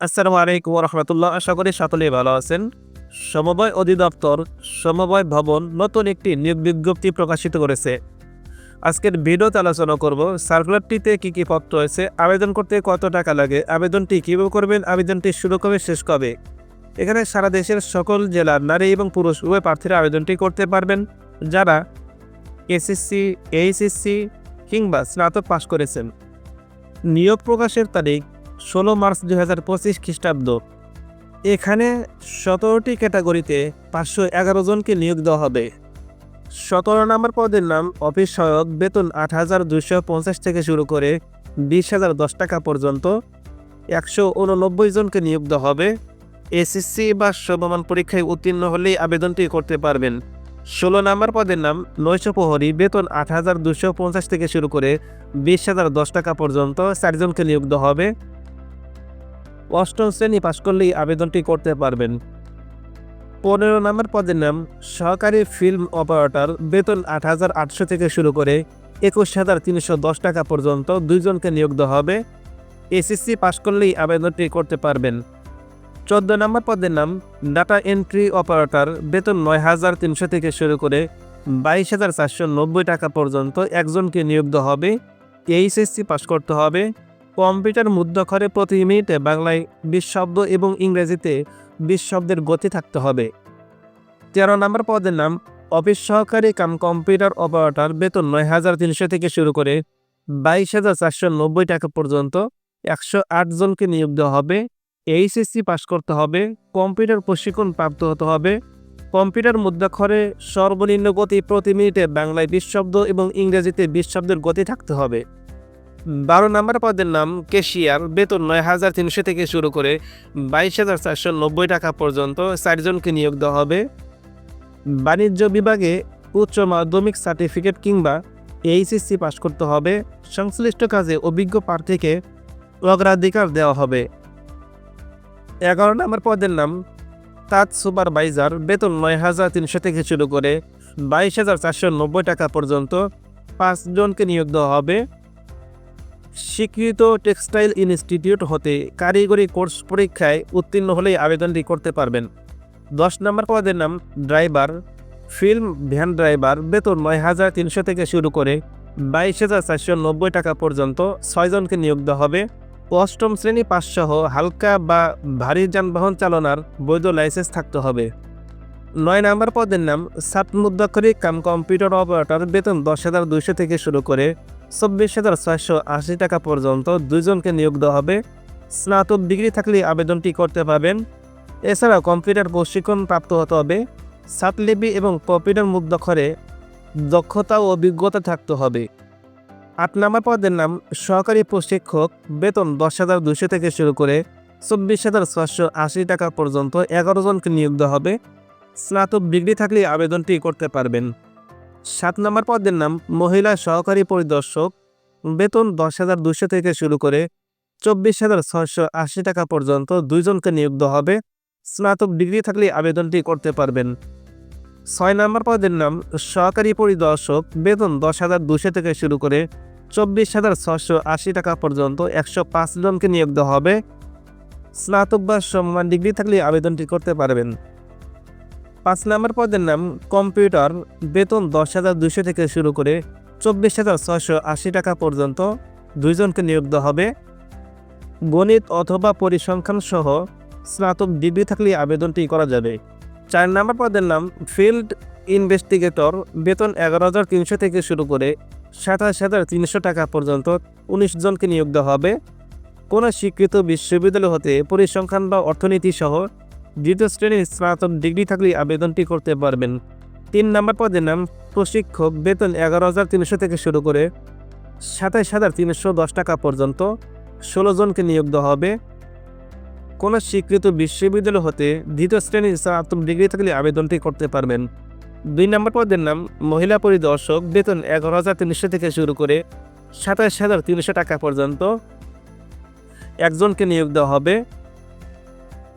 আসসালামু আলাইকুম রহমতুল্লাহ। আশা করি সকলেই ভালো আছেন। সমবায় অধিদপ্তর, সমবায় ভবন নতুন একটি নিয়োগ বিজ্ঞপ্তি প্রকাশিত করেছে। আজকের ভিডিওতে আলোচনা করব, সার্কুলারটিতে কী কী পত্র রয়েছে, আবেদন করতে কত টাকা লাগে, আবেদনটি কীভাবে করবেন, আবেদনটি শুরু কবে, শেষ কবে? এখানে সারা দেশের সকল জেলার নারী এবং পুরুষ উভয় প্রার্থীরা আবেদনটি করতে পারবেন, যারা এসএসসি, এইচএসসি কিংবা স্নাতক পাশ করেছেন। নিয়োগ প্রকাশের তারিখ ষোলো মার্চ দুই হাজার পঁচিশ খ্রিস্টাব্দ। এখানে সতেরোটি ক্যাটাগরিতে পাঁচশো এগারো জনকে নিয়োগ দেওয়া হবে। সতেরো নম্বর পদের নাম অফিস সহায়ক, বেতন আট হাজার দুইশো পঞ্চাশ থেকে শুরু করে বিশ হাজার দশ টাকা পর্যন্ত। একশো উননব্বই জনকে নিয়োগ দেওয়া হবে। এসএসসি বা সমমান পরীক্ষায় উত্তীর্ণ হলেই আবেদনটি করতে পারবেন। ষোলো নম্বর পদের নাম নৈশ প্রহরী, বেতন আট হাজার দুশো পঞ্চাশ থেকে শুরু করে বিশ হাজার দশ টাকা পর্যন্ত চারজনকে নিয়োগ দেওয়া হবে। অষ্টম শ্রেণি পাশ করলেই আবেদনটি করতে পারবেন। পনেরো নম্বর পদের নাম, সহকারী ফিল্ম অপারেটর, বেতন আট হাজার আটশো থেকে শুরু করে একুশ হাজার তিনশো দশ টাকা পর্যন্ত দুইজনকে নিয়োগ দেওয়া হবে। এসএসসি পাশ করলেই আবেদনটি করতে পারবেন। চোদ্দ নম্বর পদের নাম, ডাটা এন্ট্রি অপারেটর, বেতন নয় হাজার তিনশো থেকে শুরু করে বাইশ হাজার চারশো নব্বই টাকা পর্যন্ত একজনকে নিয়োগ দেওয়া হবে। এইচএসসি পাশ করতে হবে। কম্পিউটার মুদ্রাক্ষরে প্রতি মিনিটে বাংলায় বিশ শব্দ এবং ইংরেজিতে বিশ শব্দের গতি থাকতে হবে। তেরো নম্বর পদের নাম, অফিস সহকারী কাম কম্পিউটার অপারেটর, বেতন নয় হাজার তিনশো থেকে শুরু করে বাইশ হাজার চারশো নব্বই টাকা পর্যন্ত একশো আট জনকে নিয়োগ দেওয়া হবে, এইচএসসি পাশ করতে হবে, কম্পিউটার প্রশিক্ষণ প্রাপ্ত হতে হবে। কম্পিউটার মুদ্রাক্ষরে সর্বনিম্ন গতি প্রতি মিনিটে বাংলায় বিশ শব্দ এবং ইংরেজিতে বিশ শব্দের গতি থাকতে হবে। বারো নম্বর পদের নাম কেশিয়ার। বেতন নয় হাজার তিনশো থেকে শুরু করে বাইশ হাজার চারশো নব্বই টাকা পর্যন্ত চারজনকে নিয়োগ দেওয়া হবে। বাণিজ্য বিভাগে উচ্চ মাধ্যমিক সার্টিফিকেট কিংবা এইচএসসি পাশ করতে হবে। সংশ্লিষ্ট কাজে অভিজ্ঞ প্রার্থীকে অগ্রাধিকার দেওয়া হবে। এগারো নম্বর পদের নাম তাঁত সুপারভাইজার। বেতন নয় হাজার তিনশো থেকে শুরু করে বাইশ হাজার চারশো নব্বই টাকা পর্যন্ত পাঁচজনকে নিয়োগ দেওয়া হবে। স্বীকৃত টেক্সটাইল ইনস্টিটিউট হতে কারিগরি কোর্স পরীক্ষায় উত্তীর্ণ হলেই আবেদনটি করতে পারবেন। দশ নম্বর পদের নাম, ড্রাইভার, ফিল্ম ভ্যান ড্রাইভার, বেতন নয় হাজার তিনশো থেকে শুরু করে বাইশ হাজার চারশো নব্বই টাকা পর্যন্ত ছয়জনকে নিয়োগ দেওয়া হবে। অষ্টম শ্রেণি পাঁচসহ হালকা বা ভারী যানবাহন চালনার বৈধ লাইসেন্স থাকতে হবে। নয় নম্বর পদের নাম, সাত মুদ্রাক্ষরী কাম কম্পিউটার অপারেটর, বেতন দশ হাজার দুইশো থেকে শুরু করে চব্বিশ হাজার ছয়শো আশি টাকা পর্যন্ত দুইজনকে নিয়োগ দেওয়া হবে। স্নাতক ডিগ্রি থাকলে আবেদনটি করতে পারবেন। এছাড়াও কম্পিউটার প্রশিক্ষণ প্রাপ্ত হতে হবে। সাতলিপি এবং কম্পিউটার মুদ্রাক্ষরে দক্ষতা ও অভিজ্ঞতা থাকতে হবে। আট নম্বর পদের নাম, সহকারী প্রশিক্ষক, বেতন দশ হাজার দুশো থেকে শুরু করে চব্বিশ হাজার ছশো আশি টাকা পর্যন্ত এগারো জনকে নিয়োগ দেওয়া হবে। স্নাতক ডিগ্রি থাকলে আবেদনটি করতে পারবেন। সাত নম্বর পদের নাম মহিলা সহকারী পরিদর্শক। বেতন দশ হাজার দুশো থেকে শুরু করে চব্বিশ হাজার ছশো আশি টাকা পর্যন্ত দুইজনকে নিয়োগ হবে। স্নাতক ডিগ্রি থাকলে আবেদনটি করতে পারবেন। ছয় নম্বর পদের নাম সহকারী পরিদর্শক। বেতন দশ হাজার দুশো থেকে শুরু করে চব্বিশ হাজার ছশো আশি টাকা পর্যন্ত একশো পাঁচ জনকে নিয়োগ দেওয়া হবে। স্নাতক বা সম্মান ডিগ্রি থাকলে আবেদনটি করতে পারবেন। পাঁচ নম্বর পদের নাম কম্পিউটার। বেতন দশ হাজার দুশো থেকে শুরু করে চব্বিশ হাজার ছশো আশি টাকা পর্যন্ত দুইজনকে নিয়োগ দেওয়া হবে। গণিত অথবা পরিসংখ্যান সহ স্নাতক ডিগ্রি থাকলে আবেদনটি করা যাবে। চার নম্বর পদের নাম ফিল্ড ইনভেস্টিগেটর। বেতন এগারো হাজার তিনশো থেকে শুরু করে সাতাশ হাজার তিনশো টাকা পর্যন্ত উনিশ জনকে নিয়োগ দেওয়া হবে। কোনো স্বীকৃত বিশ্ববিদ্যালয় হতে পরিসংখ্যান বা অর্থনীতি সহ দ্বিতীয় শ্রেণির স্নাতক ডিগ্রি থাকলে আবেদনটি করতে পারবেন। তিন নম্বর পদের নাম প্রশিক্ষক বেতন এগারো হাজার তিনশো থেকে শুরু করে সাতাশ হাজার তিনশো দশ টাকা পর্যন্ত ষোলো জনকে নিয়োগ দেওয়া হবে। কোনো স্বীকৃত বিশ্ববিদ্যালয় হতে দ্বিতীয় শ্রেণির স্নাতক ডিগ্রি থাকলে আবেদনটি করতে পারবেন। দুই নম্বর পদের নাম মহিলা পরিদর্শক বেতন এগারো হাজার তিনশো থেকে শুরু করে সাতাশ হাজার তিনশো টাকা পর্যন্ত একজনকে নিয়োগ দেওয়া হবে।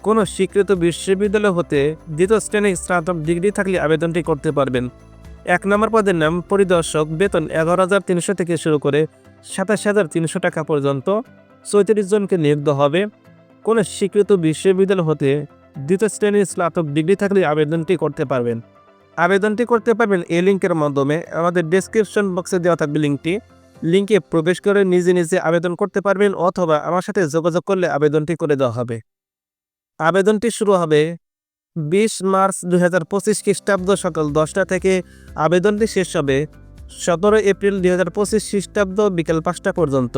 কোনো স্বীকৃত বিশ্ববিদ্যালয় হতে দ্বিতীয় শ্রেণির স্নাতক ডিগ্রি থাকলে আবেদনটি করতে পারবেন। এক নম্বর পদের নাম পরিদর্শক, বেতন এগারো হাজার তিনশো থেকে শুরু করে সাতাশ হাজার তিনশো টাকা পর্যন্ত চৌত্রিশ জনকে নিয়োগ হবে। কোনো স্বীকৃত বিশ্ববিদ্যালয় হতে দ্বিতীয় শ্রেণির স্নাতক ডিগ্রি থাকলে আবেদনটি করতে পারবেন। আবেদনটি করতে পারবেন এই লিঙ্কের মাধ্যমে। আমাদের ডেসক্রিপশন বক্সে দেওয়া থাকবে লিঙ্কটি। লিঙ্কে প্রবেশ করে নিজে নিজে আবেদন করতে পারবেন অথবা আমার সাথে যোগাযোগ করলে আবেদনটি করে দেওয়া হবে। আবেদনটি শুরু হবে বিশ মার্চ দু হাজার পঁচিশ খ্রিস্টাব্দ সকাল দশটা থেকে আবেদনটি শেষ হবে সতেরো এপ্রিল দুই হাজার পঁচিশ খ্রিস্টাব্দ বিকেল পাঁচটা পর্যন্ত।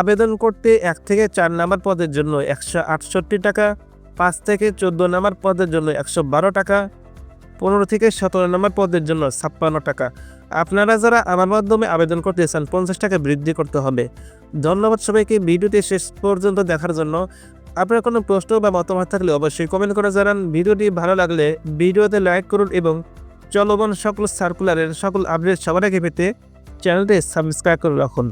আবেদন করতে এক থেকে চার নাম্বার পদের জন্য একশো আটষট্টি টাকা, পাঁচ থেকে চোদ্দ নাম্বার পদের জন্য একশো বারো টাকা, পনেরো থেকে সতেরো নম্বর পদের জন্য ছাপ্পান্ন টাকা। আপনারা যারা আমার মাধ্যমে আবেদন করতে চান, পঞ্চাশ টাকা বৃদ্ধি করতে হবে। ধন্যবাদ সবাইকে, ভিডিওটি শেষ পর্যন্ত দেখার জন্য আপনার কোনো প্রশ্ন বা মতামত থাকলে অবশ্যই কমেন্ট করে জানান। ভিডিওটি ভালো লাগলে ভিডিওতে লাইক করুন এবং চলমান সকল সার্কুলারের সকল আপডেট সবার আগে পেতে চ্যানেলটি সাবস্ক্রাইব করে রাখুন।